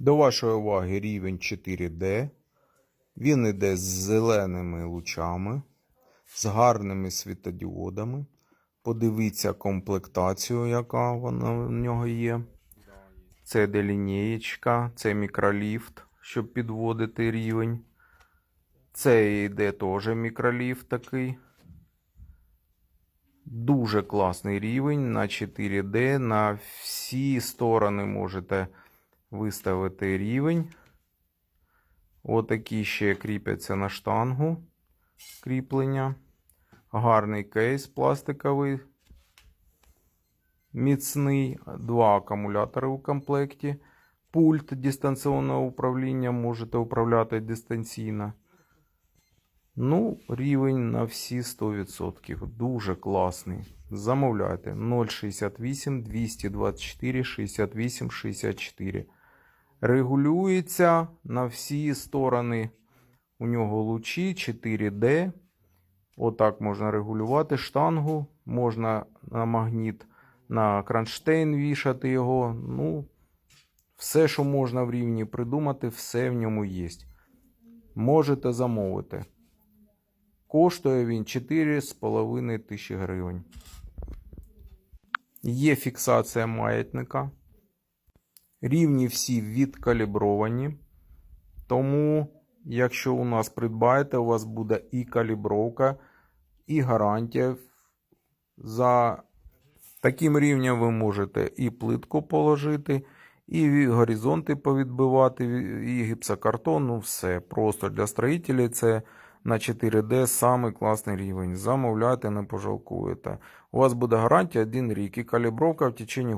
До вашої уваги рівень 4D. Він іде з зеленими лучами, з гарними світодіодами. Подивіться комплектацію, яка вона в нього є. Це де лінієчка, це мікроліфт, щоб підводити рівень. Це йде теж мікроліфт такий. Дуже класний рівень на 4D. На всі сторони можете виставити рівень. Отакі ще кріпляться на штангу кріплення. Гарний кейс пластиковий. Міцний. Два акумулятори у комплекті. Пульт дистанційного управління можете управляти дистанційно. Ну, рівень на всі 100%. Дуже класний. Замовляйте 068 224 68 64. Регулюється на всі сторони. У нього лучі 4D. Отак можна регулювати штангу. Можна на магніт на кронштейн вішати його. Ну, все, що можна в рівні придумати, все в ньому є. Можете замовити. Коштує він 4,5 тисячі гривень. Є фіксація маятника. Рівні всі відкалібровані. Тому, якщо у нас придбаєте, у вас буде і калібровка, і гарантія. За таким рівнем ви можете і плитку положити, і горизонти повідбивати, і гіпсокартон. Ну все. Просто для строїтелів це на 4D самий класний рівень. Замовляйте, не пожалкуєте. У вас буде гарантія один рік і калібровка в течение